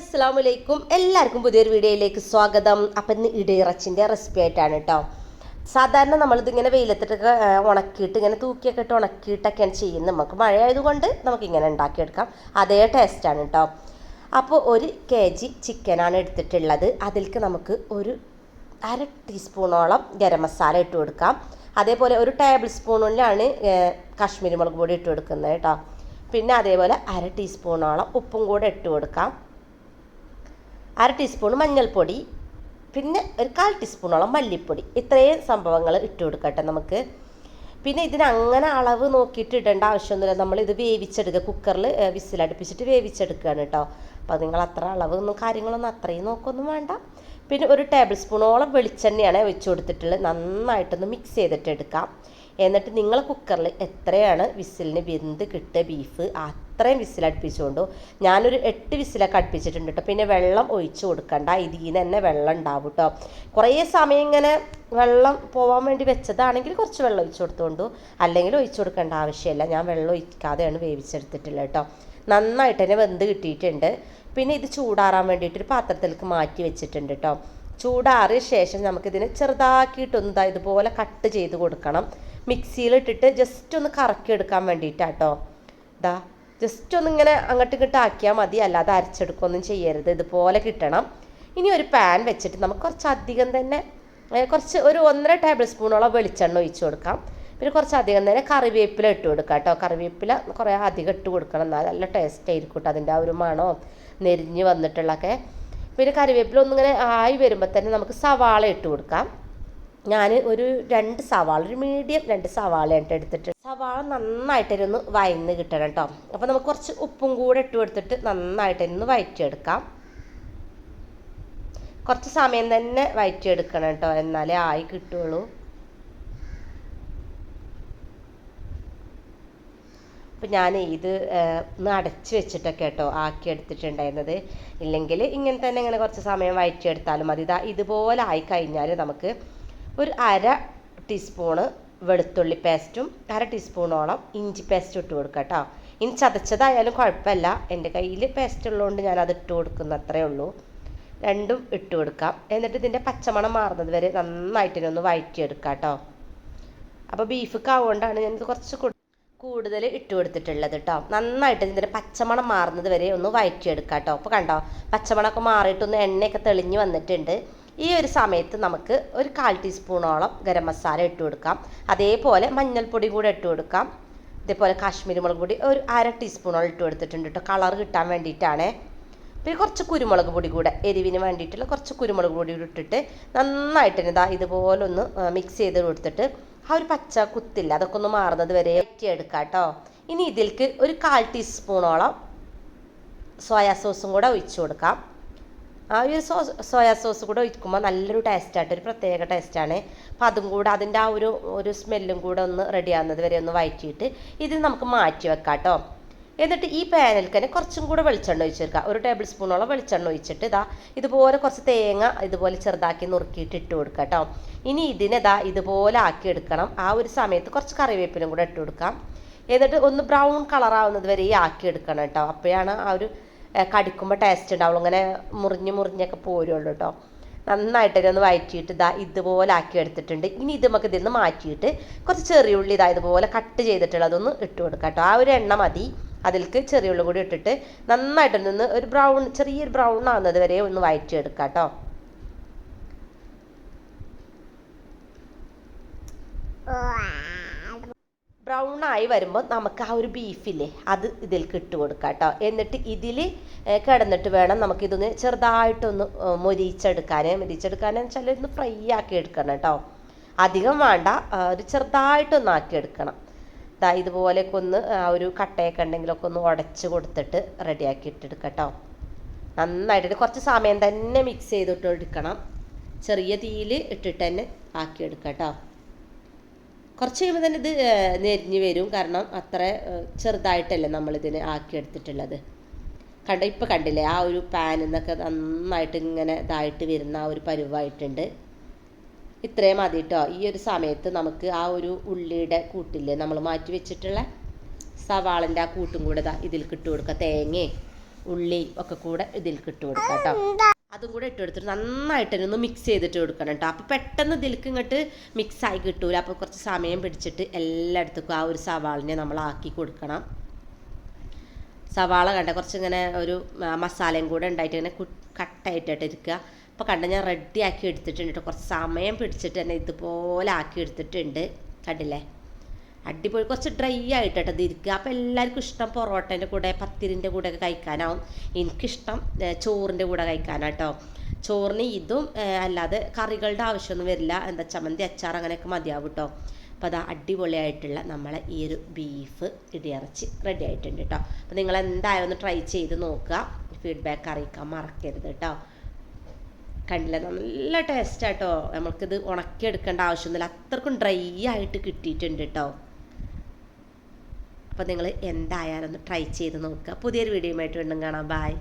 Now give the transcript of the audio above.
അസ്സാം വലൈക്കും എല്ലാവർക്കും പുതിയൊരു വീഡിയോയിലേക്ക് സ്വാഗതം. അപ്പം ഇന്ന് ഇടയിറച്ചിന്റെ റെസിപ്പി ആയിട്ടാണ് കേട്ടോ സാധാരണ നമ്മളിതിങ്ങനെ വെയിലത്തിട്ടൊക്കെ ഉണക്കിയിട്ട് ഇങ്ങനെ തൂക്കിയൊക്കെ ഇട്ട് ഉണക്കിയിട്ടൊക്കെയാണ് ചെയ്യുന്നത്. നമുക്ക് മഴയായതുകൊണ്ട് നമുക്ക് ഇങ്ങനെ ഉണ്ടാക്കിയെടുക്കാം. അതേ ടേസ്റ്റാണ് കേട്ടോ അപ്പോൾ ഒരു കെ ജി ചിക്കനാണ് എടുത്തിട്ടുള്ളത്. അതിലേക്ക് നമുക്ക് ഒരു അര ടീസ്പൂണോളം ഗരം മസാല ഇട്ട് കൊടുക്കാം. അതേപോലെ ഒരു ടേബിൾ സ്പൂണിലാണ് കാശ്മീരി മുളക് പൊടി ഇട്ട് കൊടുക്കുന്നത് കേട്ടോ പിന്നെ അതേപോലെ അര ടീസ്പൂണോളം ഉപ്പും കൂടെ ഇട്ട് കൊടുക്കാം. അര ടീസ്പൂൺ മഞ്ഞൾപ്പൊടി പിന്നെ ഒരു കാൽ ടീസ്പൂണോളം മല്ലിപ്പൊടി. ഇത്രയും സംഭവങ്ങൾ ഇട്ട് കൊടുക്കട്ടെ നമുക്ക്. പിന്നെ ഇതിന് അങ്ങനെ അളവ് നോക്കിയിട്ട് ഇടേണ്ട ആവശ്യമൊന്നുമില്ല. നമ്മൾ ഇത് വേവിച്ചെടുക്കുക. കുക്കറിൽ വിസിലടുപ്പിച്ചിട്ട് വേവിച്ചെടുക്കുകയാണ് കേട്ടോ. അപ്പോൾ നിങ്ങൾ അത്ര അളവൊന്നും കാര്യങ്ങളൊന്നും അത്രയും നോക്കൊന്നും വേണ്ട. പിന്നെ ഒരു ടേബിൾ സ്പൂണോളം വെളിച്ചെണ്ണയാണ് ഒഴിച്ചു കൊടുത്തിട്ടുള്ളത്. നന്നായിട്ടൊന്ന് മിക്സ് ചെയ്തിട്ട് എടുക്കാം. എന്നിട്ട് നിങ്ങൾ കുക്കറിൽ എത്രയാണ് വിസിലിന് വെന്ത് കിട്ടുക ബീഫ് അത്രയും വിസിൽ അടുപ്പിച്ചുകൊണ്ടു ഞാനൊരു എട്ട് വിസിലൊക്കെ അടുപ്പിച്ചിട്ടുണ്ട് കേട്ടോ പിന്നെ വെള്ളം ഒഴിച്ചു കൊടുക്കണ്ട. ഇതിൽ നിന്ന് തന്നെ വെള്ളം ഉണ്ടാവും കേട്ടോ കുറേ സമയം ഇങ്ങനെ വെള്ളം പോകാൻ വേണ്ടി വെച്ചതാണെങ്കിൽ കുറച്ച് വെള്ളം ഒഴിച്ചു കൊടുത്തുകൊണ്ടു അല്ലെങ്കിൽ ഒഴിച്ചു കൊടുക്കേണ്ട ആവശ്യമില്ല. ഞാൻ വെള്ളം ഒഴിക്കാതെയാണ് വേവിച്ചെടുത്തിട്ടുള്ളത് കേട്ടോ നന്നായിട്ട് തന്നെ വെന്ത് കിട്ടിയിട്ടുണ്ട്. പിന്നെ ഇത് ചൂടാറാൻ വേണ്ടിയിട്ട് ഒരു പാത്രത്തിലേക്ക് മാറ്റി വെച്ചിട്ടുണ്ട് കേട്ടോ ചൂടാറിയ ശേഷം നമുക്കിതിനെ ചെറുതാക്കിയിട്ടൊന്ന് ഇതുപോലെ കട്ട് ചെയ്ത് കൊടുക്കണം. മിക്സിയിലിട്ടിട്ട് ജസ്റ്റ് ഒന്ന് കറക്കി എടുക്കാൻ വേണ്ടിയിട്ടാട്ടോ. ഇതാ ജസ്റ്റ് ഒന്ന് ഇങ്ങനെ അങ്ങോട്ട് ഇങ്ങോട്ട് ആക്കിയാൽ മതി. അല്ലാതെ അരച്ചെടുക്കുകയൊന്നും ചെയ്യരുത്. ഇതുപോലെ കിട്ടണം. ഇനി ഒരു പാൻ വെച്ചിട്ട് നമുക്ക് കുറച്ച് അധികം തന്നെ കുറച്ച് ഒരു ഒന്നര ടേബിൾ സ്പൂണോളം വെളിച്ചെണ്ണ ഒഴിച്ച് കൊടുക്കാം. പിന്നെ കുറച്ച് അധികം തന്നെ കറിവേപ്പില ഇട്ട് കൊടുക്കാം കേട്ടോ. കറിവേപ്പില കുറേ അധികം ഇട്ട് കൊടുക്കണം. എന്നാൽ നല്ല ടേസ്റ്റ് ആയിരിക്കും കേട്ടോ അതിന്റെ ആ ഒരു മണോ നെരിഞ്ഞ് വന്നിട്ടുള്ളതൊക്കെ. പിന്നെ കറിവേപ്പില ഒന്നിങ്ങനെ ആയി വരുമ്പോൾ തന്നെ നമുക്ക് സവാള ഇട്ട് കൊടുക്കാം. ഞാൻ ഒരു രണ്ട് സവാള ഒരു മീഡിയം രണ്ട് സവാളയായിട്ട് എടുത്തിട്ട് സവാള നന്നായിട്ടൊന്ന് വയന്ന് കിട്ടണം കേട്ടോ. അപ്പോൾ നമുക്ക് കുറച്ച് ഉപ്പും കൂടെ ഇട്ട് കൊടുത്തിട്ട് നന്നായിട്ടൊന്ന് വയറ്റിയെടുക്കാം. കുറച്ച് സമയം തന്നെ വയറ്റിയെടുക്കണം കേട്ടോ എന്നാലേ ആയി കിട്ടുള്ളൂ. അപ്പം ഞാൻ ഇത് ഒന്ന് അടച്ച് വെച്ചിട്ടൊക്കെ കേട്ടോ ആക്കി എടുത്തിട്ടുണ്ടായിരുന്നത് ഇല്ലെങ്കിൽ ഇങ്ങനെ തന്നെ ഇങ്ങനെ കുറച്ച് സമയം വയറ്റിയെടുത്താലും മതി. ഇതാ ഇതുപോലെ ആയി കഴിഞ്ഞാൽ നമുക്ക് ഒരു അര ടീസ്പൂണ് വെളുത്തുള്ളി പേസ്റ്റും അര ടീസ്പൂണോളം ഇഞ്ചി പേസ്റ്റും ഇട്ട് കൊടുക്കാം കേട്ടോ ഇനി ചതച്ചതായാലും കുഴപ്പമില്ല. എന്റെ കയ്യിൽ പേസ്റ്റ് ഉള്ളതുകൊണ്ട് ഞാൻ അത് ഇട്ട് കൊടുക്കുന്ന അത്രേ ഉള്ളൂ. രണ്ടും ഇട്ട് കൊടുക്കാം എന്നിട്ട് ഇതിന്റെ പച്ചമണം മാറുന്നത് വരെ നന്നായിട്ട് ഒന്ന് വഴറ്റിയെടുക്കാം കേട്ടോ അപ്പോൾ ബീഫ് കാവുകൊണ്ടാണ് ഞാനിത് കുറച്ച് കൂടുതൽ ഇട്ട് കൊടുത്തിട്ടുള്ളത് കേട്ടോ നന്നായിട്ട് ഇതിന്റെ പച്ചമണം മാറുന്നത് വരെ ഒന്ന് വഴറ്റിയെടുക്കാം കേട്ടോ അപ്പോൾ കണ്ടോ പച്ചമണമൊക്കെ മാറിയിട്ടൊന്ന് എണ്ണയൊക്കെ തെളിഞ്ഞ് വന്നിട്ടുണ്ട്. ഈ ഒരു സമയത്ത് നമുക്ക് ഒരു കാൽ ടീസ്പൂണോളം ഗരം മസാല ഇട്ട് കൊടുക്കാം. അതേപോലെ മഞ്ഞൾപ്പൊടി കൂടെ ഇട്ട് കൊടുക്കാം. ഇതേപോലെ കാശ്മീരി മുളക് പൊടി ഒരു അര ടീസ്പൂണോളം ഇട്ട് കൊടുത്തിട്ടുണ്ട് കേട്ടോ കളർ കിട്ടാൻ വേണ്ടിയിട്ടാണ്. പിന്നെ കുറച്ച് കുരുമുളക് പൊടി കൂടെ എരിവിന് വേണ്ടിയിട്ടുള്ള കുറച്ച് കുരുമുളക് പൊടി കൂടി ഇട്ടിട്ട് നന്നായിട്ട് ഇതാ ഇതുപോലെ ഒന്ന് മിക്സ് ചെയ്ത് കൊടുത്തിട്ട് ആ ഒരു പച്ച കുത്തില്ല അതൊക്കെ ഒന്ന് മാറുന്നത് വരെ എടുക്കാം കേട്ടോ ഇനി ഇതിലേക്ക് ഒരു കാൽ ടീസ്പൂണോളം സോയാ സോസും കൂടെ ഒഴിച്ചു കൊടുക്കാം. ആ ഒരു സോ സോയാ സോസ് കൂടെ ഒഴിക്കുമ്പോൾ നല്ലൊരു ടേസ്റ്റായിട്ട് ഒരു പ്രത്യേക ടേസ്റ്റാണ് അപ്പം അതും കൂടെ അതിന്റെ ആ ഒരു ഒരു സ്മെല്ലും കൂടെ ഒന്ന് റെഡി ആവുന്നത് വരെ ഒന്ന് വഴറ്റിയിട്ട് ഇത് നമുക്ക് മാറ്റി വെക്കാം കേട്ടോ എന്നിട്ട് ഈ പാനൽക്ക് തന്നെ കുറച്ചും കൂടെ വെളിച്ചെണ്ണ ഒഴിച്ചെടുക്കുക ഒരു ടേബിൾ സ്പൂണോളം വെളിച്ചെണ്ണ ഒഴിച്ചിട്ട് ഇതാ ഇതുപോലെ കുറച്ച് തേങ്ങ ഇതുപോലെ ചെറുതാക്കി നുറുക്കിയിട്ട് ഇട്ട് കൊടുക്കുക കേട്ടോ ഇനി ഇതിനെതാ ഇതുപോലെ ആക്കി എടുക്കണം. ആ ഒരു സമയത്ത് കുറച്ച് കറിവേപ്പിലും കൂടെ ഇട്ട് കൊടുക്കാം. എന്നിട്ട് ഒന്ന് ബ്രൗൺ കളറാവുന്നത് വരെ ഈ ആക്കി എടുക്കണം കേട്ടോ അപ്പോഴാണ് ആ ഒരു കടിക്കുമ്പോൾ ടേസ്റ്റ് ഉണ്ടാവുള്ളൂ ഇങ്ങനെ മുറിഞ്ഞ് മുറിഞ്ഞൊക്കെ പോരുള്ളൂ കേട്ടോ നന്നായിട്ട് ഒന്ന് വഴറ്റിയിട്ട് ഇതാ ഇതുപോലെ ആക്കി എടുത്തിട്ടുണ്ട്. ഇനി ഇത് നമുക്ക് ഇതിൽ നിന്ന് മാറ്റിയിട്ട് കുറച്ച് ചെറിയ ഉള്ളി ഇതാ ഇതുപോലെ കട്ട് ചെയ്തിട്ടുള്ളതൊന്ന് ഇട്ട് കൊടുക്കാം കേട്ടോ ആ ഒരു എണ്ണ മതി. അതിൽക്ക് ചെറിയ ഉള്ളി കൂടി ഇട്ടിട്ട് നന്നായിട്ട് നിന്ന് ഒരു ബ്രൗൺ ചെറിയൊരു ബ്രൗൺ ആവുന്നത് വരെ ഒന്ന് വഴറ്റിയെടുക്കാം കേട്ടോ ബ്രൗൺ ആയി വരുമ്പോൾ നമുക്ക് ആ ഒരു ബീഫില്ലേ അത് ഇതിലേക്ക് ഇട്ട് കൊടുക്കാം കേട്ടോ. എന്നിട്ട് ഇതിൽ കിടന്നിട്ട് വേണം നമുക്ക് നമുക്കിതൊന്ന് ചെറുതായിട്ടൊന്ന് മൊരിച്ചെടുക്കാൻ മൊരിയിച്ചെടുക്കാനെന്ന് വെച്ചാൽ ഒന്ന് ഫ്രൈ ആക്കി എടുക്കണം കേട്ടോ. അധികം വേണ്ട ഒരു ചെറുതായിട്ടൊന്ന് ആക്കി എടുക്കണം. ദാ ഇതുപോലെയൊക്കെ ഒന്ന് ആ ഒരു കട്ടയൊക്കെ ഉണ്ടെങ്കിലൊക്കെ ഒന്ന് ഉടച്ച് കൊടുത്തിട്ട് റെഡിയാക്കി ഇട്ടെടുക്കാം കേട്ടോ. നന്നായിട്ട് കുറച്ച് സമയം തന്നെ മിക്സ് ചെയ്തിട്ട് എടുക്കണം. ചെറിയ തീയിൽ ഇട്ടിട്ട് തന്നെ ആക്കിയെടുക്കാം കേട്ടോ. കുറച്ച് കഴിയുമ്പോൾ തന്നെ ഇത് നെരിഞ്ഞ് വരും. കാരണം അത്ര ചെറുതായിട്ടല്ലേ നമ്മളിതിനെ ആക്കിയെടുത്തിട്ടുള്ളത്. കണ്ട ഇപ്പം കണ്ടില്ലേ ആ ഒരു പാനിൽ നിന്നൊക്കെ നന്നായിട്ട് ഇങ്ങനെ ഇതായിട്ട് വരുന്ന ആ ഒരു പരുവായിട്ടുണ്ട്. ഇത്രയും മതി കേട്ടോ ഈ ഒരു സമയത്ത് നമുക്ക് ആ ഒരു ഉള്ളിയുടെ കൂട്ടില്ലേ നമ്മൾ മാറ്റി വെച്ചിട്ടുള്ള സവാളന്റെ ആ കൂട്ടും കൂടെ ഇതിൽ കിട്ടുകൊടുക്കുക കൊടുക്കുക തേങ്ങയും ഉള്ളി ഒക്കെ കൂടെ ഇതിൽ കിട്ടുകൊടുക്കാം കൊടുക്കാം കേട്ടോ. അതും കൂടെ ഇട്ട് കൊടുത്തിട്ട് നന്നായിട്ട് തന്നെ ഒന്ന് മിക്സ് ചെയ്തിട്ട് കൊടുക്കണം കേട്ടോ അപ്പോൾ പെട്ടെന്ന് ഇതിലേക്ക് ഇങ്ങോട്ട് മിക്സ് ആയി കിട്ടൂല. അപ്പോൾ കുറച്ച് സമയം പിടിച്ചിട്ട് എല്ലായിടത്തേക്കും ആ ഒരു സവാളിനെ നമ്മൾ ആക്കി കൊടുക്കണം. സവാള കണ്ട കുറച്ച് ഇങ്ങനെ ഒരു മസാലയും കൂടെ ഉണ്ടായിട്ട് ഇങ്ങനെ കട്ടായിട്ടായിട്ട് ഇരിക്കുക അപ്പോൾ കണ്ട ഞാൻ റെഡി ആക്കി എടുത്തിട്ടുണ്ട് കേട്ടോ കുറച്ച് സമയം പിടിച്ചിട്ട് തന്നെ ഇതുപോലെ ആക്കി എടുത്തിട്ടുണ്ട്. കണ്ടില്ലേ? അടിപൊളി കുറച്ച് ഡ്രൈ ആയിട്ടാണ് ഇത് ഇരിക്കുക. അപ്പോൾ എല്ലാവർക്കും ഇഷ്ടം പൊറോട്ടേന്റെ കൂടെ പത്തിരിന്റെ കൂടെ ഒക്കെ കഴിക്കാനാവും. എനിക്കിഷ്ടം ചോറിന്റെ കൂടെ കഴിക്കാനാട്ടോ. ചോറിന് ഇതും അല്ലാതെ കറികളുടെ ആവശ്യമൊന്നും വരില്ല. എന്താ ചമ്മന്തി അച്ചാർ അങ്ങനെയൊക്കെ മതിയാവും കേട്ടോ അപ്പോൾ അത് അടിപൊളിയായിട്ടുള്ള നമ്മളെ ഈ ഒരു ബീഫ് ഇടിയിറച്ചി റെഡി ആയിട്ടുണ്ട് കേട്ടോ അപ്പോൾ നിങ്ങൾ എന്തായാലും ഒന്ന് ട്രൈ ചെയ്ത് നോക്കുക. ഫീഡ്ബാക്ക് അറിയിക്കാൻ മറക്കരുത് കേട്ടോ കണ്ടില്ല? നല്ല ടേസ്റ്റ് ആട്ടോ. നമ്മൾക്കിത് ഉണക്കിയെടുക്കേണ്ട ആവശ്യമൊന്നുമില്ല. അത്രക്കും ഡ്രൈ ആയിട്ട് കിട്ടിയിട്ടുണ്ട് കേട്ടോ അപ്പോൾ നിങ്ങൾ എന്തായാലും ഒന്ന് ട്രൈ ചെയ്ത് നോക്കുക. പുതിയൊരു വീഡിയോയുമായിട്ട് വീണ്ടും കാണാം. ബായ്